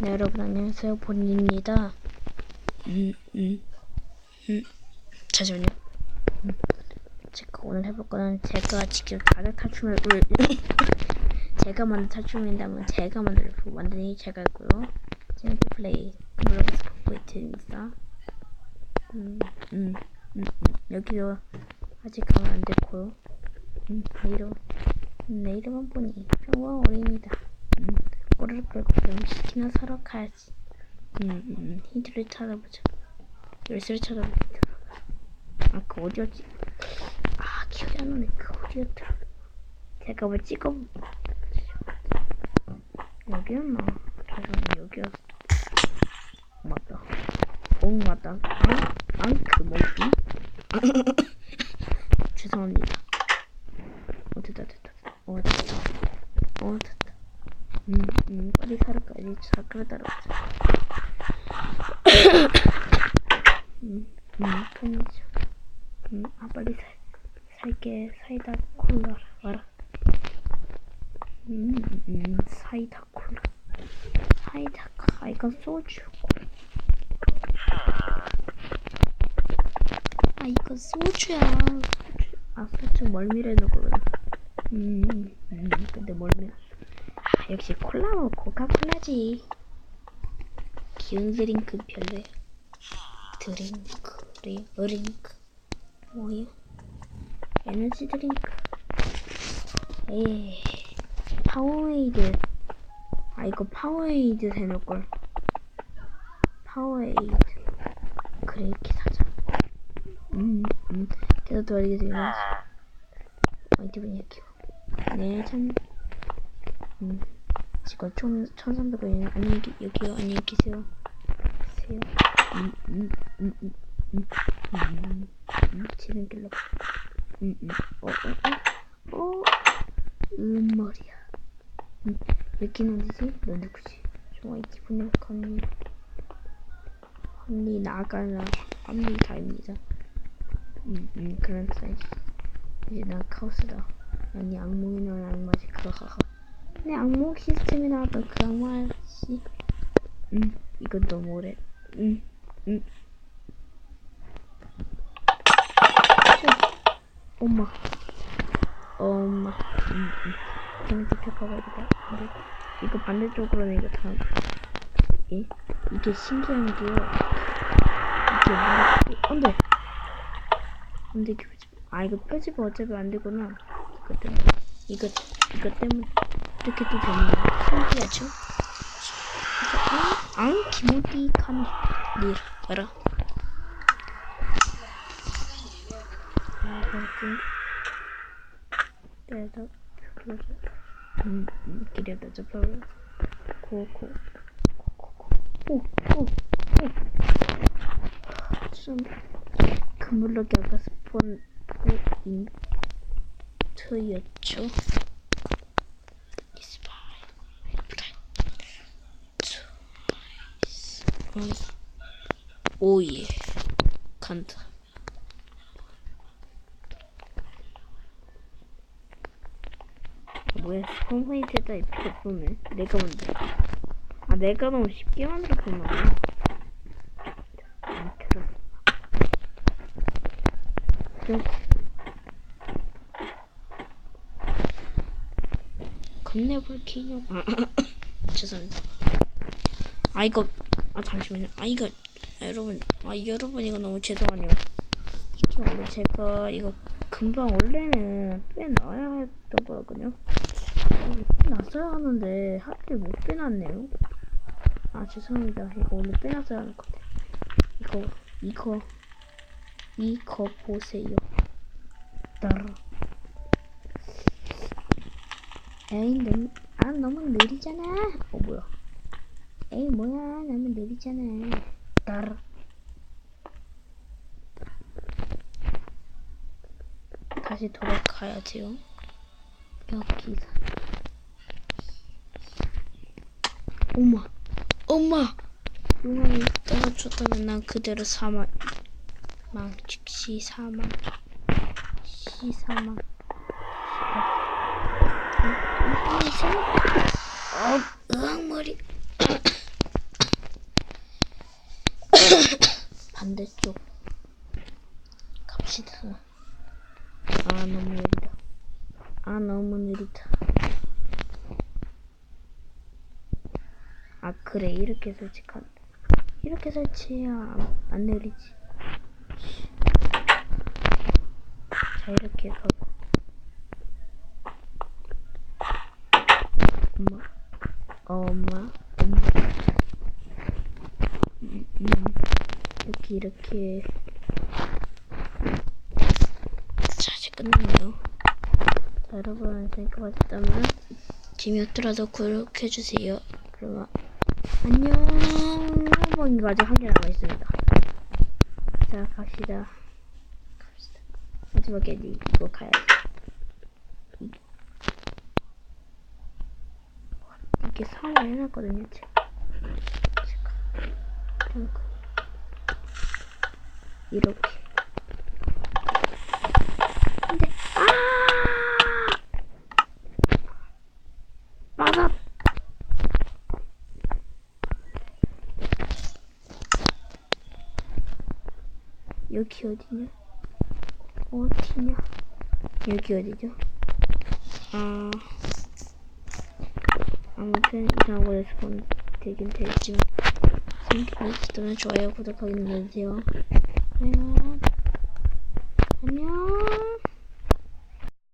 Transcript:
네, 여러분 안녕하세요. 본입니다. 음, 음, 음. 잠시만요. 음. 제가 오늘 해볼 거는 제가 직접 가격 탈춤을 울 제가 만든 탈춤인다면 제가 만들 만드니 제가 했고요. 젠트 플레이 블로그스 포인트입니다. 음, 음, 음, 음. 여기도 아직 가면 안 됐고요. 음, 내 이름 내 이름은 보니 평범 어린이다. 음, 꼬리를 끌고 음식이나 사러 가야지. 음, 음, 음, 힌트를 찾아보자. 열쇠를 찾아보자. 아, 그 어디였지? 아, 기억이 안 나네. 그 어디였더라. 제가 뭐 찍어. 여기였나? 잠시만, 여기였어. 맞다. 어, 맞다. 앙, 앙, 그 뭐지? 죄송합니다. 어, 됐다, 됐다. 됐다. 어, 됐다. 어, 됐다. 음, 음, 빨리 사러 그러 따라오자. 음, 음, 편의점. 음, 아, 빨리 살, 살게. 사이다 콜라 와라. 음, 음, 사이다 콜라. 사이다, 아, 이건 소주. 아, 이건 소주야. 소주. 아, 소주 멀미를 넣거든. 음, 음, 근데 멀미. 아, 역시 콜라는 코카콜라지. 기운 드링크 별래. 드링크, 리, 드링크. 뭐야? 에너지 드링크. 에이, 파워에이드. 아, 이거 파워에이드 해놓을걸. 파워에이드. 그래, 이렇게 사자. 음, 음. 계속 도와주게 되면. 어디 분이 키워. 네, 참. 음. 지금 총 1300원이네. 안녕히, 계- 여기요. 안녕히 계세요. 계세요. 음, 음, 음, 음, 음, 음, 음, 지는 길로. 음, 음, 어, 어, 어, 어, 음, 머리야. 음, 여기는 어디지? 너 누구지? 정말 기분이 나쁘니. 언니 나가라. 합니다입니다. 음, 음, 그런 사이즈. 이제 난 카오스다. 아니 악몽이 나온 악마지 그하하. 내 악몽 시스템이 나왔던 그 악마지. 음, 이건 너무 오래. 엄마. 엄마. 음, 음. 펴가지고. 근데 이거 반대쪽으로는 이거 다. 예? 이게 신기한 게요. 이게 뭐야? 안돼. 이게 펴지. 아 이거 펴지면 어차피 안 되구나. 이거 때문에. 이거 이거 때문에 이렇게 또 되는 거야. 신기하죠? 앙, 앙 기모디 봐라. 아. 음, 음. 고, 고, 고, 고, 고. 오, 오, 오. 좀, 그물럭이 아까 스폰 포인트였죠? 오예 간다. 뭐야 홈페이지에다 필요 없네. 내가 만들 아 내가 너무 쉽게 만들었구나. 겁내볼 기념 아 죄송합니다. 아 이거 아 잠시만요. 아 이거 아, 여러분 아 여러분 이거 너무 죄송하네요. 원래 제가 이거 금방 원래는 빼놔야 했던 거거든요. 빼놨어야 하는데 하필 못 빼놨네요. 아 죄송합니다. 이거 원래 빼놨어야 하는 건데 이거 이거 이거 보세요. 따라 에이 너, 아 너무 느리잖아. 어 뭐야. 에이 뭐야. 너무 느리잖아 다시 돌아가야지요 여기다 엄마 엄마 용암이 떨어졌다면 난 그대로 사망 망 즉시 사망 시 사망 어, 어, 으악 머리 반대쪽 갑시다. 아 너무 느리다. 아 너무 느리다. 아 그래 이렇게 설치한 이렇게 설치해야 안, 안 느리지. 자 이렇게 가고 엄마 엄마 엄마 음, 음. 이렇게 이렇게. 자 이제 끝났네요. 자 여러분 보셨다면 재미없더라도 구독해주세요. 그러면 안녕! 뭐 이거 아직 한개 남아있습니다. 자 갑시다. 갑시다. 마지막에 이- 이거 가야지 이- 이게 사와 해놨거든요 제가. 잠깐 이렇게. 근데 아! 맞아. 여기 어디냐? 어디냐? 여기 어디죠? 아 아무튼 이상한 곳에서 본 되긴 되겠지만 재밌게 보셨다면 좋아요 구독하기 눌러주세요 그러면 안녕